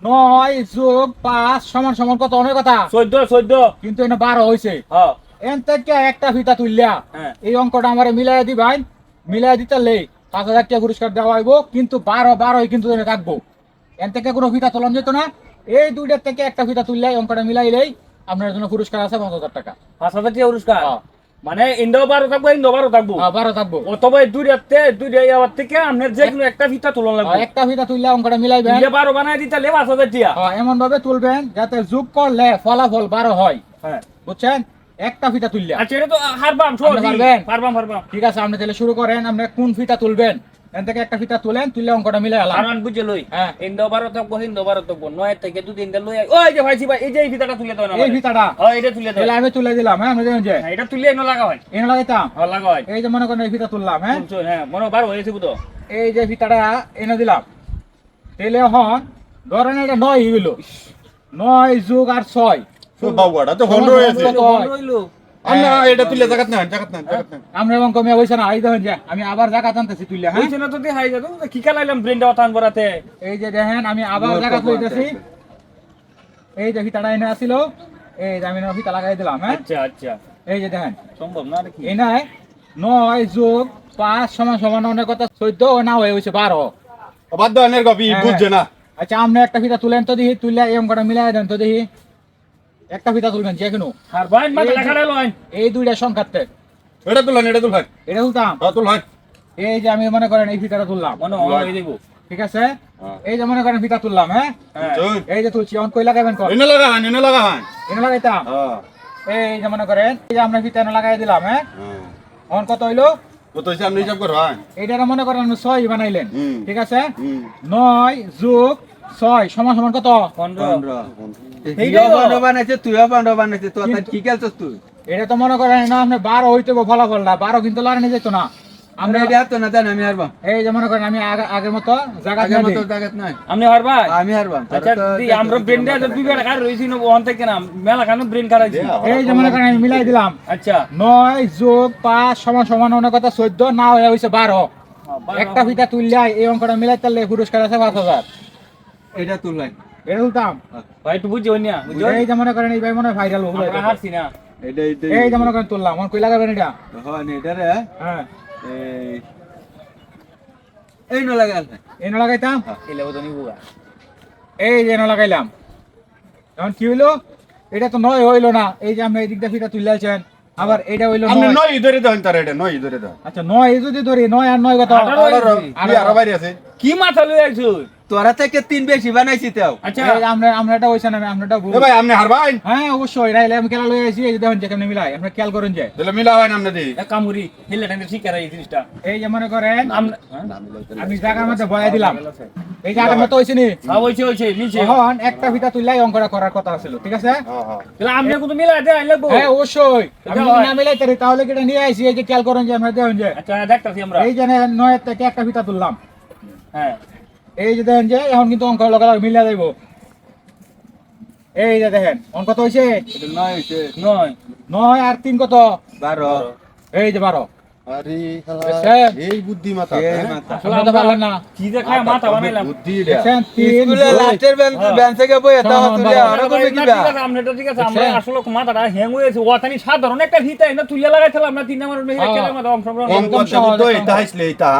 নয় যোগ পাঁচ সমান সমান কত? অনেক কথা। চোদ্দ চোদ্দ। কিন্তু এনে বারো হয়েছে হ্যাঁ এন থেকে একটা ফিতা তুললা হ্যাঁ। এই অঙ্কটা আমার মিলাই দিবাই মিলাই দিতে লে পাঁচ হাজার টাকা পুরস্কার দেওয়া হইব। কিন্তু বারো বারোই কিন্তু এনে থাকব। এন থেকে কোনো ফিতা তোলন যেত না। এই দুইটার থেকে একটা ফিতা তুললে অঙ্কটা মিলাইলেই আপনার জন্য পুরস্কার আছে পাঁচ হাজার টাকা। পাঁচ হাজার টাকা পুরস্কার। মানে ইন্ডো বারো থাকব ইন্ডো বারো থাকব। হ্যাঁ, বারো থাকব। অথবা দুই রাতে দুই থেকে আপনার যে কোনো একটা ফিতা তুলন লাগবে। হ্যাঁ, একটা ফিতা তুললে অঙ্কটা মিলাইবেন। বারো বানাই দিতে লে পাঁচ হাজার টাকা হ্যাঁ, এমন ভাবে তুলবেন যাতে যোগ করলে ফলাফল বারো হয়। হ্যাঁ। বুঝছেন? একটা ফিতা তুললে। আচ্ছা এটা তো হারবাম পারবেন? পারবাম পারবাম ঠিক আছে আপনি তাহলে শুরু করেন। আপনি কোন ফিতা তুলবেন? এন থেকে একটা ফিতা তুলেন তুললে অঙ্কটা মিলাই আলাম। হারবান বুঝে লই। হ্যাঁ। থাকব থাকব নয় থেকে দু তিনটা লই ওই যে ভাইছি ভাই এই যে এই ফিতাটা তুলে দাও না এই ফিতাটা। হ্যাঁ এটা তুলে দাও। আমি তুলে দিলাম হ্যাঁ আমি যে। হ্যাঁ, এটা তুলে এনে লাগা হয় এনে লাগাইতাম। হ্যাঁ লাগা হয় এই যে মনে করেন এই ফিতা তুললাম হ্যাঁ। শুনছো, হ্যাঁ মনে বারো হয়েছে বুঝো এই যে ফিতাটা এনে দিলাম। তাহলে ধরেন এটা নয় নয় যোগ আর ছয়। বাবুয়াটা তো হন্ড হয়েছে। কত? রইল না এটা তুলে জাগাত না জাগাত না জাগাত না আমরা এবং কমে হয়েছে না এই দেখেন আমি আবার জায়গা টানতেছি তুললে হ্যাঁ? হয়েছে না তো দেখাই যাতো কি কালাইলাম ব্রেনটা অথান করাতে? এই যে দেখেন আমি আবার নয় জায়গা কত তুলতেছি আছে? এই যে ফিতাটা এনে আসিল এই যে আমি ফিতা লাগাই দিলাম হ্যাঁ? আচ্ছা আচ্ছা। এই যে দেখেন। সম্ভব না নাকি এই নাই নয় যোগ পাঁচ সমান সমান অনেক কথা চোদ্দ না হয়ে হয়েছে বারো। বাদ কপি হ্যাঁ। বুঝছে না। আচ্ছা আপনি একটা ফিতা তুলেন তো দেখি তুললে এই অঙ্কটা মিলাই দেন তো দেখি। একটা ফিতা তুলবেন যে কোনো। হারবান মাথা এই যে- দেখা লইন এই দুইটা সংখ্যাতে। এটা তুলন এটা তুলন এটা তুলতাম? হ্যাঁ তুল হয় এই যে আমি মনে করেন এই ফিতাটা তুললাম। মনে হয় এই দেবো। ঠিক আছে? হ্যাঁ। এই যে মনে করেন ফিতা তুললাম হ্যাঁ? এই যে তুলছি অন কই লাগাবেন কর? এনে লাগা হান এনে লাগা হান এনে লাগাইতাম? হ্যাঁ। এই যে মনে করেন এই যে আমরা ফিতা এনে লাগাই দিলাম হ্যাঁ? হ্যাঁ। অন কত হইল? কত হইছে আপনি হিসাব করো হ্যাঁ এইটা মনে করেন আপনি ছয় বানাইলেন। ঠিক আছে? হুম। নয় যোগ ছয় সমান সমান কত? তুই? এটা তো মনে করেন না আপনি বারো হইতে ফলাফলটা বারো কিন্তু লাগানো যেত না। আমরা আমরা এটা তো না আমি হারবাম এই যে মনে করেন আমি আগের মতো জায়গা আগের মতো জায়গাত নাই। আপনি হারবান আমি হারবাম আচ্ছা আমরা ব্রেনটা দুই বার কার রইছি না ওখান থেকে না মেলা ব্রেন এই যে মনে করেন আমি মিলাই দিলাম। আচ্ছা। নয় যোগ পাঁচ সমান কথা চোদ্দ না হয়ে হয়েছে বারো। একটা ফিতা তুললে এই অঙ্কটা মিলাই তাহলে পুরস্কার আছে পাঁচ হাজার। এটা তুললাই এটা তুলতাম ভাই একটু বুঝি না। এই যে মনে করেন এই ভাই মনে ভাইরাল আমরা হারছি না। এটা এটা। এই যে মনে করেন তুললাম। আমার কই লাগাবেন এটা? হয় না এটা রে হ্যাঁ। এই এই ন লাগাল এনে লাগাইতাম? এলে ও তো নিবুগা এই যে এনে লাগাইলাম। এখন কি হইল? এটা তো নয় হইল না। এই যে আমরা এই দিকটা ফিতা তুললেছেন আবার এটা হইল আপনি নয়। ধরে দেন তার এটা নয় ধরে দেন। আচ্ছা নয় এই যদি ধরি নয় আর নয় কত? আর আর বাইরে আছে? কি মাথা লই আইছো? তোরা থেকে তিন বেশি বানাইছি তাও। আচ্ছা। আমরা আমরা এটা হইছে না আমরা এটা এ ভাই আপনি হারবাইন হ্যাঁ অবশ্যই। রাইলে আমি খেলা লই আইছি এই যে দেখুন যেখানে মিলাই। আপনি খেয়াল করুন যে। তাহলে মিলা হয় না আপনি দি এক কামুরি হেলে টাইম ঠিক করে এই জিনিসটা। এই যে মনে করেন আমরা আমি জায়গার মধ্যে বয়া দিলাম। এই মতো হইছে নি? হ্যাঁ হইছে হইছে নিচে এখন একটা ফিতা তুললাই অঙ্কটা করার কথা ছিল ঠিক আছে? হ্যাঁ হ্যাঁ তাহলে আপনি কত মিলা দে আইলে হ্যাঁ অবশ্যই। আমি হয়। না মিলাই তারি তাহলে কি নিয়ে আইছি? এই যে খেয়াল করুন যে আমরা দেখুন যে। আচ্ছা দেখতাছি আমরা। এই যে নয়ের থেকে একটা ফিতা তুললাম। হ্যাঁ। এই যে দেখেন যে এখন কিন্তু অঙ্ক লগা মিলা যাইব। এই যে দেখেন অঙ্ক কত হয়েছে নয় হইছে। নয়। নয় আর তিন কত? বারো। এই যে বারো। এই বুদ্ধি মাথা এই? মাথা। আপনারা তো পারলেন না। কি দেখায় মাথা বানাইলাম। বুদ্ধি তিন স্কুলে লাস্টের বেঞ্চ। থেকে বই এটা তুলে আরও ঠিক আছে, কিবা? ঠিক আছে, আমরা এটা ঠিক আছে, আমরা আসলে মাথাটা হ্যাং হয়েছে ওয়াতানি সাধারণ একটা হিতা না তুলে লাগাইছিলাম না তিন নাম্বার মেয়ে অংশগ্রহণ তো এটা হাসলে এটা